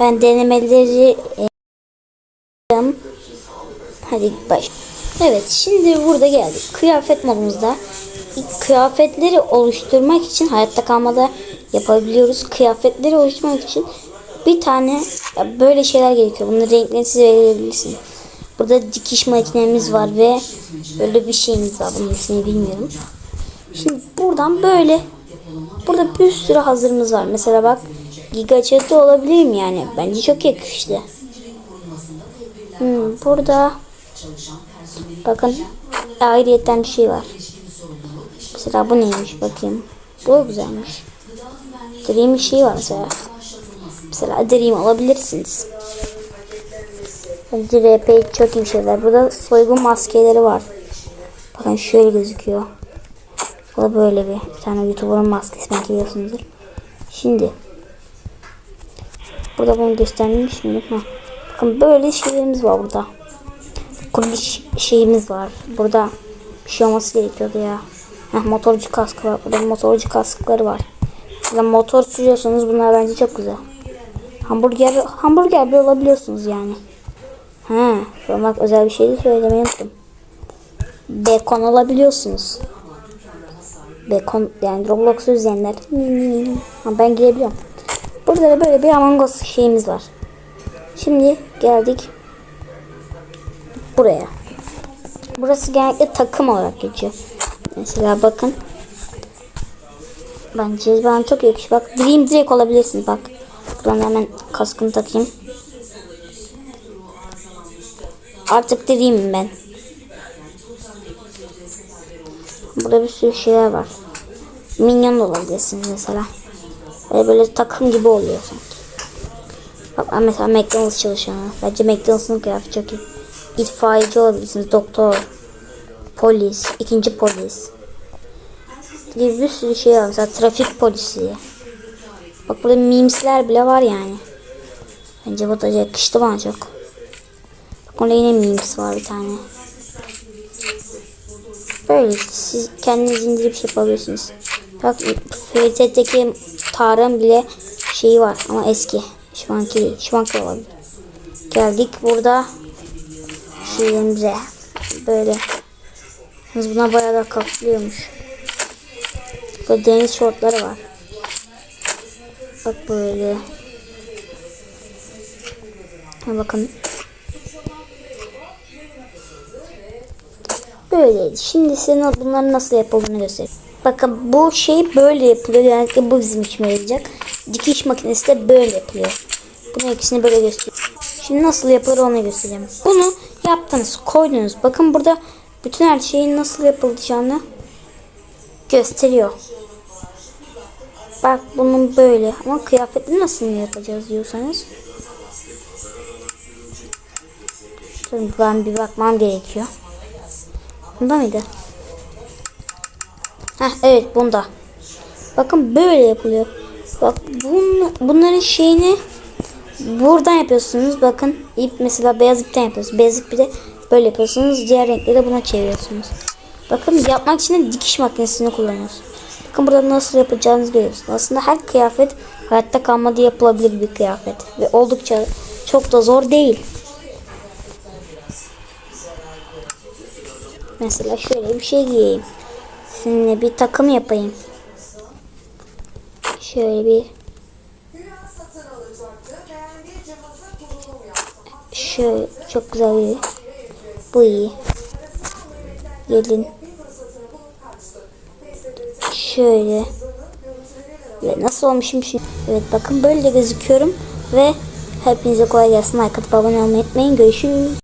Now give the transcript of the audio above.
Ben denemeleri e, Hadi baş. Evet şimdi burada geldik. Kıyafet modumuzda kıyafetleri oluşturmak için hayatta kalmada yapabiliyoruz. Kıyafetleri oluşturmak için bir tane böyle şeyler gerekiyor. Bunun renklerini siz verebilirsiniz. Burada dikiş makinemiz var ve böyle bir şeyimiz var. Bunun ismini bilmiyorum. Şimdi buradan böyle burada bir sürü hazırımız var. Mesela bak giga çatı olabilir mi yani? Bence çok yakıştı. Hmm, burada bakın ayrıyetten bir şey var. Mesela bu neymiş bakayım. Bu güzelmiş. Dream bir şey var mesela. Mesela Dream alabilirsiniz. RP çok iyi şeyler. Burada soygun maskeleri var. Bakın şöyle gözüküyor. Bu da böyle bir, bir tane YouTuber'ın maskesi belki biliyorsunuzdur. Şimdi burada bunu göstermiş miydim? Ha. Bakın böyle şeylerimiz var burada. Ş- şeyimiz var. Burada bir şey olması gerekiyordu ya. Heh, motorcu kaskı var. Burada motorcu kaskları var. Burada motor sürüyorsanız bunlar bence çok güzel. Hamburger hamburger bile alabiliyorsunuz yani. He, bak özel bir şey de söylemeyi unuttum. Bacon alabiliyorsunuz. Bacon yani Roblox'u izleyenler. Ha, ben girebiliyorum. Burada da böyle bir Among şeyimiz var. Şimdi geldik buraya. Burası genellikle takım olarak geçiyor. Mesela bakın. Bence bana çok yakışıyor. Bak Dream direkt olabilirsin bak. Buradan hemen kaskını takayım. Artık Dream'im ben. Burada bir sürü şeyler var. Minyon da olabilirsiniz mesela. Böyle, böyle takım gibi oluyor sanki. Bak mesela McDonald's çalışanı. Bence McDonald's'ın kıyafeti çok iyi. İtfaiyeci olabilirsiniz. Doktor. Polis. ikinci polis. Gibi bir sürü şey var. Mesela trafik polisi. Bak burada memesler bile var yani. Bence bu da yakıştı bana çok. Bak orada yine memes var bir tane. Böyle siz kendiniz indirip şey yapabilirsiniz. Bak FT'deki Tarık'ın bile şeyi var ama eski. Şu anki. Şu anki olabilir. Geldik burada şeyimize. Böyle. Yalnız buna bayağı da kaplıyormuş. Burada deniz şortları var. Bak böyle. Ha, bakın. Böyleydi. Şimdi size bunların nasıl yapıldığını göstereyim. Bakın bu şey böyle yapılıyor. Yani bu bizim işime yarayacak. Dikiş makinesi de böyle yapılıyor. Bunu ikisini böyle gösteriyorum. Şimdi nasıl yapılır onu göstereceğim. Bunu yaptınız, koydunuz. Bakın burada bütün her şeyin nasıl yapılacağını gösteriyor. Bak bunun böyle ama kıyafetini nasıl yapacağız diyorsanız. Ben bir bakmam gerekiyor. Bunda mıydı? Heh, evet bunda. Bakın böyle yapılıyor. Bak bun, bunların şeyini buradan yapıyorsunuz. Bakın ip mesela beyaz ipten yapıyorsunuz. Beyaz ipi de böyle yapıyorsunuz. Diğer renkleri de buna çeviriyorsunuz. Bakın yapmak için de dikiş makinesini kullanıyorsunuz. Bakın burada nasıl yapacağınızı görüyorsunuz. Aslında her kıyafet hayatta kalmada yapılabilir bir kıyafet. Ve oldukça çok da zor değil. Mesela şöyle bir şey giyeyim. Sizinle bir takım yapayım. Şöyle bir Şöyle çok güzel bir bu iyi. Gelin. Şöyle. Ve nasıl olmuşum şimdi? Evet bakın böyle gözüküyorum ve hepinize kolay gelsin. Like atıp abone olmayı unutmayın. Görüşürüz.